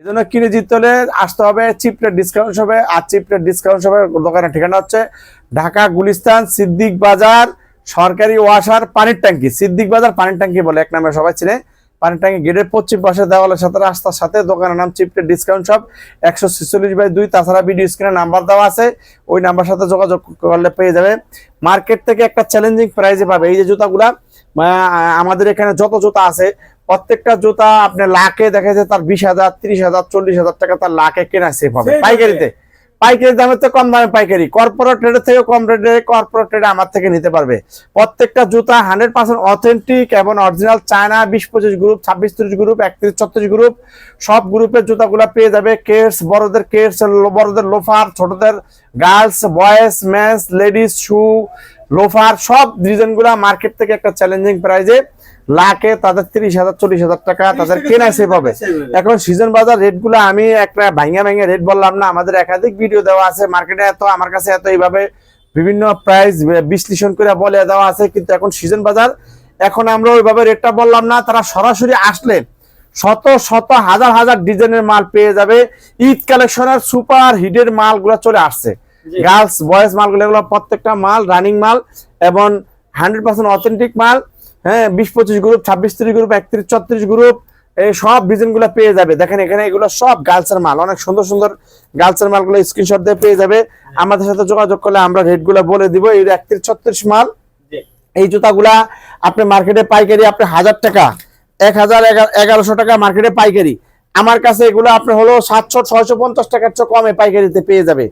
এই জন্য কিনে জিততে হলে আসতে হবে চিপটা ডিসকাউন্ট হবে আর চিপটা ডিসকাউন্ট হবে দোকানের ঠিকানা হচ্ছে ঢাকা গুলিস্তান সিদ্দিক বাজার, সরকারি ওয়াসার পানির ট্যাঙ্কি। সিদ্দিক বাজার পানির ট্যাঙ্কি বলে এক নামে সবাই চিনে। পানির ট্যাঙ্কি গেটের পশ্চিম পাশে দেওয়ালের সাথে রাস্তার সাথে দোকানের নাম চিপটা ডিসকাউন্ট শপ একশো ছেচল্লিশ বাই দুই, তাছাড়া ভিডিও স্ক্রিনে নাম্বার দেওয়া আছে। ওই নাম্বার সাথে যোগাযোগ করলে পেয়ে যাবে। মার্কেট থেকে একটা চ্যালেঞ্জিং প্রাইজে পাবে। এই যে জুতাগুলা আমাদের এখানে যত জুতা আছে প্রত্যেকটা জুতা আপনার লাখে দেখা যায় তার বিশ হাজার ত্রিশ হাজার চল্লিশ হাজার টাকা তার লাখে কেনা সেফ হবে। পাইকারিতে। পাইকারি দামের তো কম দামে পাইকারি। কর্পোরেট রেটের থেকে কম রেটে কর্পোরেট রেটে আমার থেকে নিতে পারবে। প্রত্যেকটা জুতা হান্ড্রেড পার্সেন্ট অথেন্টিক এবং অরিজিনাল চায়না বিশ পঁচিশ গ্রুপ ছাব্বিশ তিরিশ গ্রুপ একত্রিশ ছত্রিশ গ্রুপ সব গ্রুপের জুতাগুলা পেয়ে যাবে। কেটস বড়দের কেটস বড়দের লোফার ছোটদের girls boys men's ladies shoe loafer সব ডিজাইনগুলা মার্কেট থেকে একটা চ্যালেঞ্জিং প্রাইজে লাখে তাদের তিরিশ হাজার চল্লিশ হাজার টাকা তাদের কেনা সেভ হবে। এখন সিজন বাজার রেটগুলো আমি একটা ভাঙ্গা ভাঙ্গা রেট বললাম না আমাদের একাধিক ভিডিও দেওয়া আছে মার্কেটে এত আমার কাছে এত এইভাবে বিভিন্ন প্রাইস বিশ্লেষণ করে বলে দেওয়া আছে কিন্তু এখন সিজন বাজার এখন আমরা ওইভাবে রেটটা বললাম না তারা সরাসরি আসলে শত শত হাজার হাজার ডিজাইনের মাল পেয়ে যাবে। ঈদ কালেকশনের সুপার হিটের মালগুলো চলে আসছে। গার্লস বয়েজ মালগুলো এগুলো প্রত্যেকটা মাল রানিং মাল এবং হান্ড্রেড পার্সেন্ট অথেন্টিক মাল হ্যাঁ বিশ পঁচিশ গ্রুপ ছাব্বিশ তিরিশ গ্রুপ একত্রিশ ছত্রিশ গ্রুপ এই সব ডিজাইনগুলো পেয়ে যাবে। দেখেন এখানে এগুলো সব গার্লসের মাল অনেক সুন্দর সুন্দর গার্লসের মালগুলো স্ক্রিনশট দিয়ে পেয়ে যাবে। আমাদের সাথে যোগাযোগ করলে আমরা রেটগুলো বলে দিব এই একত্রিশ ছত্রিশ মাল। এই জুতাগুলা আপনি মার্কেটে পাইকারি আপনি হাজার টাকা এক হাজার এগারোশো টাকা মার্কেটে পাইকারি। আমার কাছে এগুলো আপনি হলো সাতশো, ছয়শো, পঞ্চাশ টাকার চেয়ে কমে পাইকারিতে পেয়ে যাবে।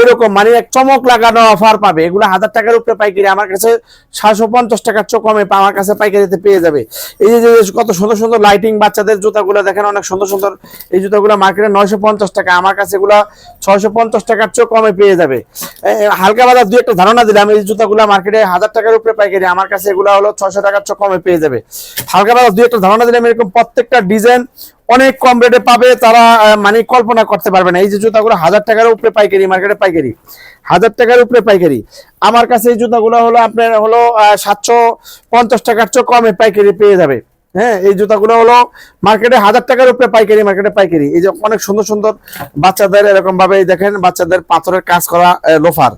এরকম মানে এক চমক লাগানো অফার পাবে। এগুলো হাজার টাকার উপরে পাইকারি, আমার কাছে সাতশো, পঞ্চাশ টাকার চেয়ে কমে আমার কাছে পাইকারিতে পেয়ে যাবে। এই যে কত সুন্দর সুন্দর লাইটিং বাচ্চাদের জুতাগুলো দেখেন, অনেক সুন্দর সুন্দর। এই জুতাগুলো মার্কেটে নয়শো, পঞ্চাশ টাকা, আমার কাছে এগুলো ছয়শো, পঞ্চাশ টাকার চেয়ে কমে পেয়ে যাবে। হালকা বাজার দুই একটা ধারণা দিলাম, এই জুতাগুলো মার্কেটে হাজার টাকার উপরে পাইকারি, আমার কাছে এগুলো হলো ছয়শো টাকার চেয়ে কমে পেয়ে যাবে। হালকা বাজার দুই একটা ধারণা দিলাম, এরকম প্রত্যেকটা ডিজাইন অনেক কম রেটে পাবে, তারা মানে কল্পনা করতে পারবে না। এই যে জুতাগুলো হাজার টাকার উপরে পাইকারি মার্কেটে পাইকারি। হাজার টাকার উপরে পাইকারি। আমার কাছে এই জুতাগুলো হলো আপনার হলো সাতশো পঞ্চাশ টাকার চেয়ে কমে পাইকারি পেয়ে যাবে। হ্যাঁ এই জুতাগুলো হলো মার্কেটে হাজার টাকার উপরে পাইকারি মার্কেটে পাইকারি। এই যে অনেক সুন্দর সুন্দর বাচ্চাদের এরকম ভাবে দেখেন, বাচ্চাদের পাথরের কাজ করা লোফার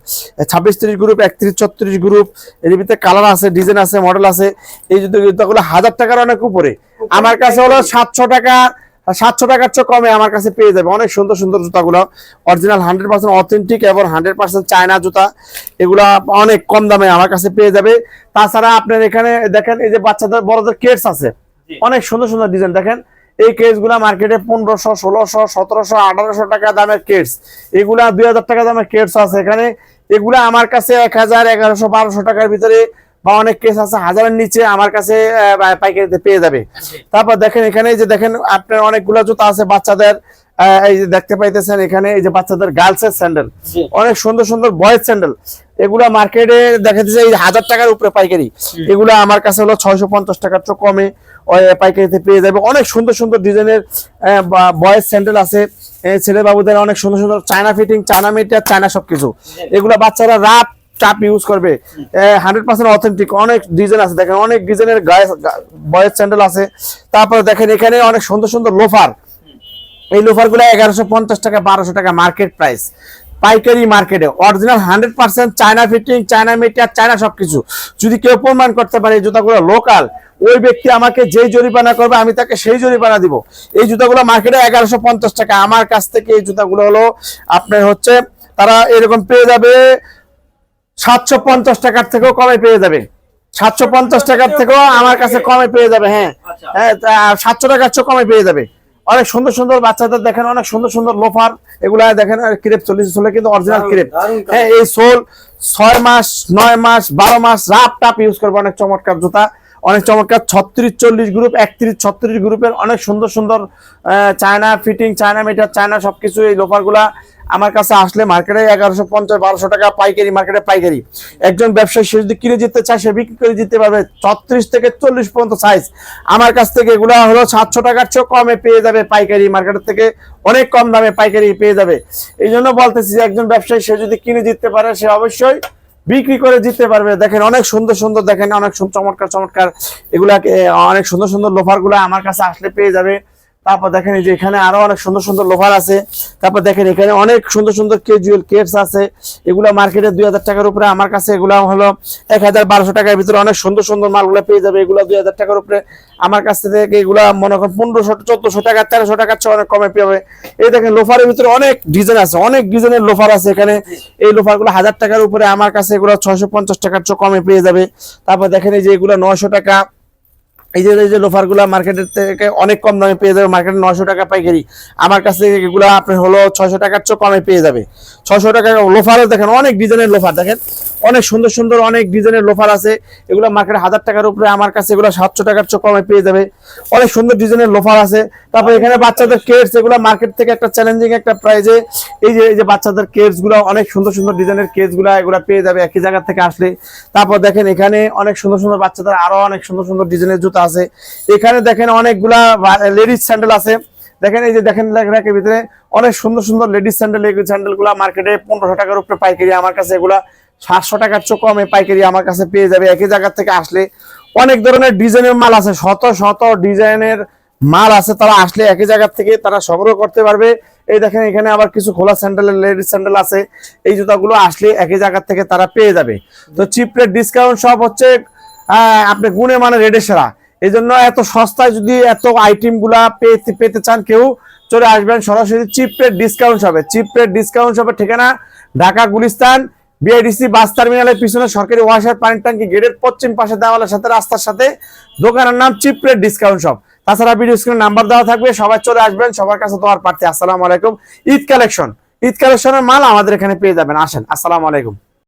ছাব্বিশ তিরিশ গ্রুপ একত্রিশ ছত্রিশ গ্রুপ এর ভিতরে কালার আছে ডিজাইন আছে মডেল আছে। এই জুতো জুতাগুলো হাজার টাকার অনেক উপরে। আমার কাছে হলো সাতশো টাকা, সাতশো টাকার চেয়ে কমে আমার কাছে পেয়ে যাবে। অনেক সুন্দর সুন্দর জুতাগুলো। অরিজিনাল হান্ড্রেড পার্সেন্ট অথেন্টিক এবং হান্ড্রেড পার্সেন্ট চায়না জুতা। এগুলা অনেক কম দামে আমার কাছে পেয়ে যাবে। তাছাড়া আপনার এখানে দেখেন, এই যে বাচ্চাদের, বড়দের কেটস আছে। অনেক সুন্দর সুন্দর ডিজাইন দেখেন এই কেসগুলা মার্কেটে পনেরোশো ষোলোশো সতেরোশো আঠারোশো টাকা দামের কেস এগুলা দুই হাজার টাকা দামের কেটস আছে এখানে। এগুলা আমার কাছে এক হাজার এগারোশো বারোশো টাকার ভিতরে বা অনেক কেস আছে হাজারের নিচে আমার কাছে পাইকারিতে পেয়ে যাবে। তারপর দেখেন এখানে যে দেখেন আপনার অনেকগুলো জুতা আছে বাচ্চাদের। এই যে দেখতে পাইতেছেন এখানে এই যে বাচ্চাদের গার্লসের স্যান্ডেল অনেক সুন্দর সুন্দর বয়েজ স্যান্ডেল এগুলা মার্কেটে দেখা যাচ্ছে এই হাজার টাকার উপরে পাইকারি। এগুলা আমার কাছে হলো ছয়শো পঞ্চাশ টাকার চেয়ে কমে পাইকারিতে পেয়ে যাবে। অনেক সুন্দর সুন্দর ডিজাইনের বয়েজ স্যান্ডেল আছে। ছেলে বাবুদের অনেক সুন্দর সুন্দর China fitting China meter China সবকিছু। এগুলা বাচ্চারা রাত চাপ ইউজ করবে। হান্ড্রেড পার্সেন্ট অথেন্টিক অনেক ডিজাইন আছে। দেখেন অনেক ডিজাইনের গায়ে বয়েজ স্যান্ডেল আছে। তারপরে দেখেন এখানে অনেক সুন্দর সুন্দর লোফার এই লোফারগুলো এগারোশো পঞ্চাশ টাকা বারোশো টাকা মার্কেট প্রাইস পাইকারি মার্কেটে original hundred percent China fitting China meter China সবকিছু। যদি কেউ প্রমাণ করতে পারে এই জুতাগুলো লোকাল ওই ব্যক্তি আমাকে যেই জরিমানা করবে আমি তাকে সেই জরিমানা দিব। এই জুতাগুলো মার্কেটে এগারোশো পঞ্চাশ টাকা। আমার কাছ থেকে এই জুতাগুলো হলো আপনার হচ্ছে তারা এরকম পেয়ে যাবে সাতশো পঞ্চাশ টাকার থেকেও কমে পেয়ে যাবে। সাতশো পঞ্চাশ টাকার থেকেও আমার কাছে কমে পেয়ে যাবে হ্যাঁ। আচ্ছা। হ্যাঁ সাতশো টাকার চেয়ে কমে পেয়ে যাবে। অনেক সুন্দর সুন্দর বাচ্চাদের দেখেন অনেক সুন্দর সুন্দর লোফার এগুলা দেখেন ক্রেপ চল্লিশ চলে কিন্তু অরিজিনাল ক্রেপ হ্যাঁ এই সোল ছয় মাস নয় মাস বারো মাস রাপ টাপ ইউজ করবে অনেক চমৎকার জুতা। অনেক চমৎকার ছত্রিশ চল্লিশ গ্রুপ একত্রিশ ছত্রিশ গ্রুপের অনেক সুন্দর সুন্দর China fitting China meter China সবকিছু এই লোফারগুলা। আমার কাছে আসলে মার্কেটে এগারোশো পঞ্চাশ, বারোশো টাকা পাইকারি মার্কেটে পাইকারি। একজন ব্যবসায়ী, সে যদি কিনে যেতে চায়, সে বিক্রি করে দিতে পারবে ছত্রিশ থেকে চল্লিশ পর্যন্ত সাইজ আমার কাছ থেকে এগুলো হলো সাতশো টাকার চেয়েও কমে পেয়ে যাবে পাইকারি মার্কেটের থেকে। অনেক কম দামে পাইকারি পেয়ে যাবে। এই জন্য বলতেছি যে একজন ব্যবসায়ী, সে যদি কিনে দিতে পারে, সে অবশ্যই বিক্রি করে দিতে পারবে। দেখেন অনেক সুন্দর সুন্দর, দেখেন অনেক চমৎকার চমৎকার। এগুলা অনেক সুন্দর সুন্দর লোফারগুলা আমার কাছে আসলে পেয়ে যাবে। তারপর দেখেন যে এখানে আরও অনেক সুন্দর সুন্দর লোফার আছে। তারপর দেখেন এখানে অনেক সুন্দর সুন্দর কেজুয়াল কেটস আছে। এগুলো মার্কেটে দুই হাজার টাকার উপরে। আমার কাছে এগুলো হলো এক হাজার বারোশো টাকার ভিতরে অনেক সুন্দর সুন্দর মালগুলো পেয়ে যাবে এগুলো দুই হাজার টাকার উপরে। আমার কাছ থেকে এগুলো মনে করেন পনেরোশো, চোদ্দশো টাকা, তেরোশো টাকার চেয়ে অনেক কমে পেয়ে এই দেখেন লোফারের ভিতরে অনেক ডিজাইন আছে, অনেক ডিজাইনের লোফার আছে এখানে। এই লোফারগুলো হাজার টাকার উপরে। আমার কাছে এগুলো ছয়শো পঞ্চাশ টাকার চেয়ে কমে পেয়ে যাবে। তারপর দেখেন এই যে এগুলো নয়শো টাকা। এই যে এই যে লোফারগুলা মার্কেটের থেকে অনেক কম দামে পেয়ে যাবে। মার্কেটে নশো টাকা পাইকারি। আমার কাছ থেকে এগুলো আপনি হলো ছয়শো টাকার চেয়ে কমে পেয়ে যাবে। ছশো টাকা লোফারও দেখেন, অনেক ডিজাইনের লোফার দেখেন। অনেক সুন্দর সুন্দর অনেক ডিজাইনের লোফার আছে। এগুলো মার্কেটে হাজার টাকার উপরে, আমার কাছে এগুলো সাতশো টাকার চেয়ে কমে পেয়ে যাবে। অনেক সুন্দর ডিজাইনের লোফার আছে। তারপর এখানে বাচ্চাদের কেটস এগুলো মার্কেট থেকে একটা চ্যালেঞ্জিং একটা প্রাইজে এই যে এই যে বাচ্চাদের কেটসগুলো, অনেক সুন্দর সুন্দর ডিজাইনের কেটসগুলো এগুলো পেয়ে যাবে একই জায়গা থেকে আসলে। তারপর দেখেন এখানে অনেক সুন্দর সুন্দর বাচ্চাদের আরও অনেক সুন্দর সুন্দর ডিজাইনের জুতা আছে। এখানে দেখেন অনেকগুলা লেডিস স্যান্ডেল আছে। দেখেন এই যে, দেখেন র্যাকের ভিতরে অনেক সুন্দর সুন্দর লেডিস স্যান্ডেল এই স্যান্ডেলগুলা মার্কেটে পনেরোশো টাকার উপরে পাইকারি আমার কাছে এগুলা সাতশো টাকার চেয়ে কমে পাইকারি আমার কাছে পেয়ে যাবে। একই জায়গা থেকে আসলে অনেক ধরনের ডিজাইনের মাল আছে, শত শত ডিজাইনের মাল আছে, তারা আসলে একই জায়গা থেকে তারা সংগ্রহ করতে পারবে। এই দেখেন, এখানে আবার কিছু খোলা স্যান্ডেল, লেডিস স্যান্ডেল আছে। এই জুতাগুলো আসলে একই জায়গা থেকে তারা পেয়ে যাবে। তো চিপ ডিসকাউন্ট সব হচ্ছে আপনি গুণে মানে রেডে সেরা। এই জন্য এত সস্তায় যদি এত আইটেমগুলা পেতে পেতে চান কেউ, চলে আসবেন সরাসরি চিপ ডিসকাউন্ট হবে চিপ ডিসকাউন্ট হবে ঠিকানা ঢাকা গুলিস্তান বিআইডিসি বাস টার্মিনালের পিছনে সরকারি ওয়াশার পানির ট্যাঙ্কি গেটের পশ্চিম পাশে দেওয়ালের সাথে রাস্তার সাথে দোকানের নাম চিপ্রেট ডিসকাউন্ট শপ তাছাড়া ভিডিও স্ক্রিনে নাম্বার দেওয়া থাকবে, সবাই চলে আসবেন, সবার কাছে তোমার প্রার্থী। আসসালামু আলাইকুম। ঈদ কালেকশন ঈদ কালেকশনের মাল আমাদের এখানে পেয়ে যাবেন। আসেন, আসসালামু আলাইকুম।